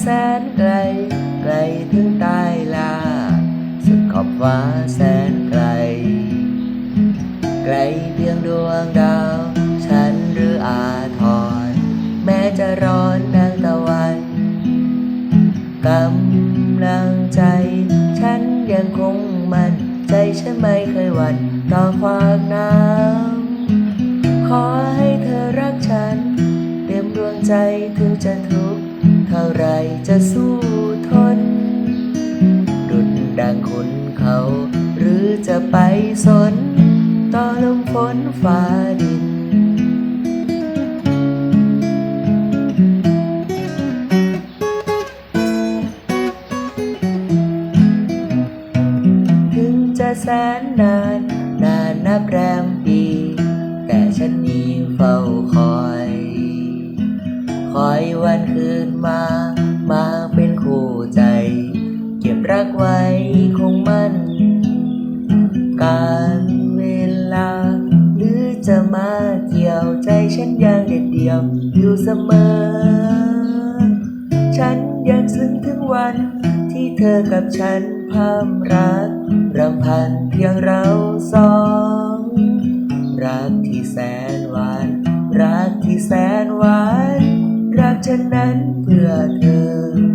แสนไกล ไกลถึงใต้ลา สุดขอบฟ้าแสนไกล ไกลเพียงดวงดาว ฉันหรืออาทร แม้จะร้อนดังตะวันกำลังใจ ฉันยังคงมัน ใจฉันไม่เคยหวั่นต่อความหนาวขอให้เธอรักฉัน เต็มดวงใจถึงจะทุกข์ ท่าไรจะสู้ทน ดุดดังคุณเขา หรือจะไปสน ต่อลมฝนฟ้าดินถึงจะแสนนานนานนับแรมปี แต่ฉันนี้เฝ้าคอย คืนมา มาเป็นคู่ใจ เก็บรักไว้คงมั่น การเวลา หรือจะมาเกี่ยวใจฉันยังเด็ดเดียว อยู่เสมอ ฉันยังซึ้งถึงวัน ที่เธอกับฉันพามรักรำพันเพียงเราสอง รักที่แสนหวาน รักที่แสนหวาน ฉันนั้นเพื่อเธอ